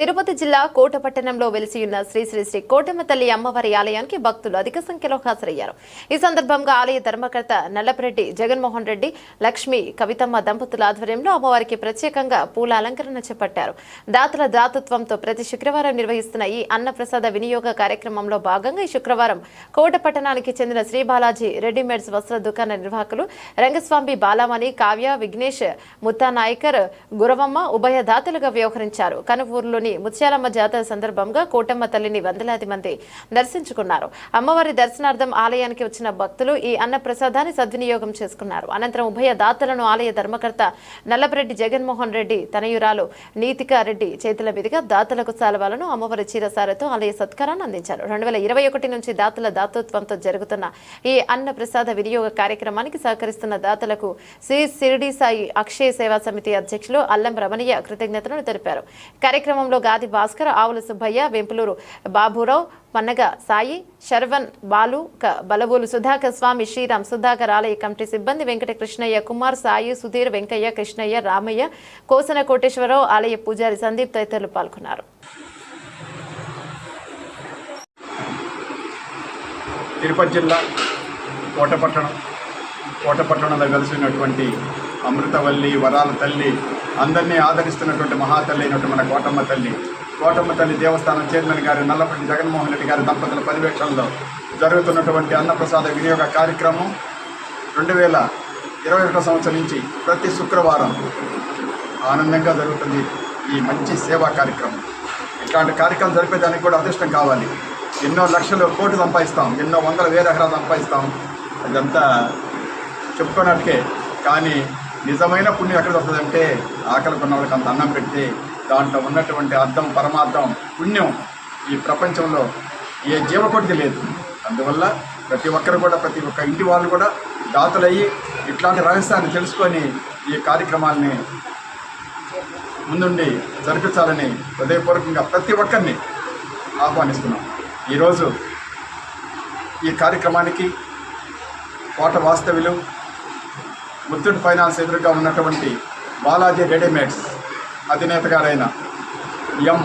తిరుపతి జిల్లా కోటపట్టణంలో వెలిసి ఉన్న శ్రీ శ్రీ శ్రీ కోటమ్మ తల్లి అమ్మవారి ఆలయానికి భక్తులు అధిక సంఖ్యలో హాజరయ్యారు. ఈ సందర్భంగా ఆలయ ధర్మకర్త నల్లపరెడ్డి జగన్మోహన్ రెడ్డి లక్ష్మి కవితమ్మ దంపతుల ఆధ్వర్యంలో అమ్మవారికి ప్రత్యేకంగా పూల అలంకరణ చేపట్టారు. దాతల దాతృత్వంతో ప్రతి శుక్రవారం నిర్వహిస్తున్న ఈ అన్నప్రసాద వినియోగ కార్యక్రమంలో భాగంగా ఈ శుక్రవారం కోటపట్టణానికి చెందిన శ్రీ బాలాజీ రెడీమేడ్స్ వస్త్ర దుకాణ నిర్వాహకులు రంగస్వామి బాలామణి కావ్య విఘ్నేష్ ముత్తానాయకర్ గురవమ్మ ఉభయ దాతలుగా వ్యవహరించారు. కనుపూరులోని ముత్యాలమ్మ జాతర సందర్భంగా కోటమ్మ తల్లిని వందలాది మంది దర్శించుకున్నారు. అమ్మవారి దర్శనార్థం ఆలయానికి వచ్చిన భక్తులు ఈ అన్న ప్రసాదాన్ని సద్వినియోగం చేసుకున్నారు. అనంతరం ఉభయ దాతలను ఆలయ ధర్మకర్త నల్లపరెడ్డి జగన్మోహన్ రెడ్డి తనయురాలు నీతికా రెడ్డి చేతుల మీదుగా దాతలకు సాలవాలను అమ్మవారి చీరసారతో ఆలయ సత్కారాన్ని అందించారు. రెండు వేల ఇరవై ఒకటి నుంచి దాతల దాతృత్వంతో జరుగుతున్న ఈ అన్న ప్రసాద వినియోగ కార్యక్రమానికి సహకరిస్తున్న దాతలకు శ్రీ సిరిడి సాయి అక్షయ సేవా సమితి అధ్యక్షులు అల్లం రమణీయ కృతజ్ఞతలను తెలిపారు. కార్యక్రమంలో గాది భాస్కర్ ఆవుల సుబ్బయ్య వెంపులూరు బాబురావు పన్నగ సాయి శర్వన్ బాలు క- సుధాకర్ స్వామి శ్రీరామ్ సుధాకర్ ఆలయ కమిటీ సిబ్బంది వెంకట కృష్ణయ్య కుమార్ సాయి సుధీర్ వెంకయ్య కృష్ణయ్య రామయ్య కోసన కోటేశ్వరరావు ఆలయ పూజారి సందీప్ తదితరులు పాల్గొన్నారు. తిరుపతి జిల్లా కోటపట్టణం కోటపట్టణంలో కలిసినటువంటి అమృతవల్లి వరాల తల్లి అందరినీ ఆదరిస్తున్నటువంటి మహాతల్లి అయినటువంటి మన కోటమ్మ తల్లి. కోటమ్మ తల్లి దేవస్థానం చైర్మన్ గారు నల్లపల్లి జగన్మోహన్ రెడ్డి గారి దంపతుల పర్యవేక్షణలో జరుగుతున్నటువంటి అన్నప్రసాద వినియోగ కార్యక్రమం రెండు వేల ఇరవై ఒకటో సంవత్సరం నుంచి ప్రతి శుక్రవారం ఆనందంగా జరుగుతుంది ఈ మంచి సేవా కార్యక్రమం. ఇట్లాంటి కార్యక్రమం జరిపేదానికి కూడా అదృష్టం కావాలి. ఎన్నో లక్షలు కోట్లు సంపాదిస్తాం ఎన్నో వందల వేల ఎకరాలు సంపాదిస్తాం. అదంతా చెప్పుకున్నట్టుకే కానీ నిజమైన పుణ్యం ఎక్కడ వస్తుందంటే ఆకలి కొన్న వాళ్ళకి అంత అన్నం పెడితే దాంట్లో ఉన్నటువంటి అర్థం పరమార్థం పుణ్యం ఈ ప్రపంచంలో ఏ జీవకోటికి లేదు. అందువల్ల ప్రతి ఒక్కరు కూడా ప్రతి ఒక్క ఇంటి వాళ్ళు కూడా దాతలయ్యి ఇట్లాంటి రహస్యాన్ని తెలుసుకొని ఈ కార్యక్రమాల్ని ముందుండి జరిపించాలని హృదయపూర్వకంగా ప్రతి ఒక్కరిని ఆహ్వానిస్తున్నాం. ఈరోజు ఈ కార్యక్రమానికి కోట వాస్తవ్యులు ముత్తూట్ ఫైనాన్స్ ఎదురుగా ఉన్నటువంటి బాలాజీ రెడీమేడ్స్ అధినేత గారైన ఎం.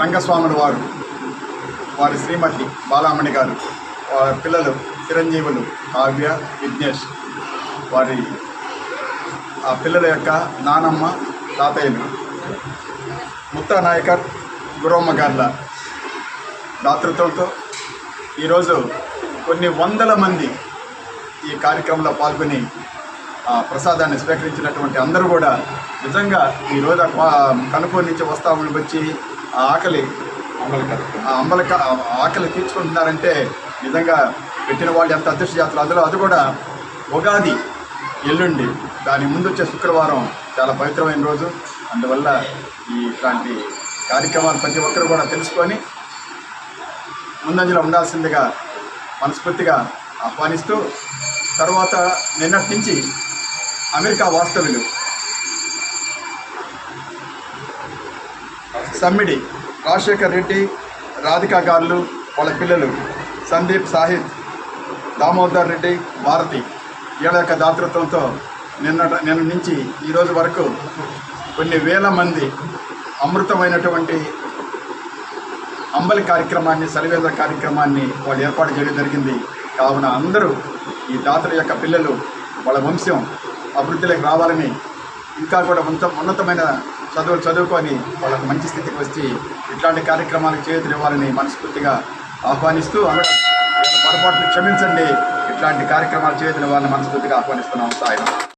రంగస్వాములు వారు వారి శ్రీమతి బాలామణి గారు వారి పిల్లలు చిరంజీవులు కావ్య విఘ్నేష్ వారి ఆ పిల్లల యొక్క నానమ్మ తాతయ్యలు ముత్తా నాయకర్ గురమ్మ గార్ల దాతృత్వంతో ఈరోజు కొన్ని వందల మంది ఈ కార్యక్రమంలో పాల్గొని ఆ ప్రసాదాన్ని స్వీకరించినటువంటి అందరూ కూడా నిజంగా ఈరోజు ఆ కనుపూరు నుంచి వస్తామని వచ్చి ఆ ఆకలి అంబల అంబలక ఆ ఆకలి తీర్చుకుంటున్నారంటే నిజంగా పెట్టిన వాళ్ళు ఎంత అదృష్ట జాతర అందులో అది కూడా ఉగాది ఎల్లుండి దాని ముందు వచ్చే శుక్రవారం చాలా పవిత్రమైన రోజు. అందువల్ల ఈ ఇట్లాంటి కార్యక్రమాలు ప్రతి ఒక్కరు కూడా తెలుసుకొని ముందంజలో ఉండాల్సిందిగా మనస్ఫూర్తిగా ఆహ్వానిస్తూ తర్వాత నిన్నటి నుంచి అమెరికా వాస్తవ్యులు. సమ్మిడి రాజశేఖర్ రెడ్డి రాధికా గారులు వాళ్ళ పిల్లలు సందీప్ సాహిత్ దామోదర్ రెడ్డి భారతి. వీళ్ళ యొక్క దాతృత్వంతో నిన్న నిన్న నుంచి ఈరోజు వరకు కొన్ని వేల మంది అమృతమైనటువంటి అంబలి కార్యక్రమాన్ని సరివేద కార్యక్రమాన్ని వాళ్ళు ఏర్పాటు చేయడం జరిగింది. కావున అందరూ ఈ దాతల యొక్క పిల్లలు వాళ్ళ వంశం అభివృద్ధిలోకి రావాలని ఇంకా కూడా ఉన్నత ఉన్నతమైన చదువులు చదువుకొని వాళ్ళకు మంచి స్థితికి వచ్చి ఇట్లాంటి కార్యక్రమాలకు చేతునివ్వాలని మనస్ఫూర్తిగా ఆహ్వానిస్తూ అందరూ పొరపాటును క్షమించండి. ఇట్లాంటి కార్యక్రమాలు చేతునివ్వాలని మనస్ఫూర్తిగా ఆహ్వానిస్తున్నాం. సాయం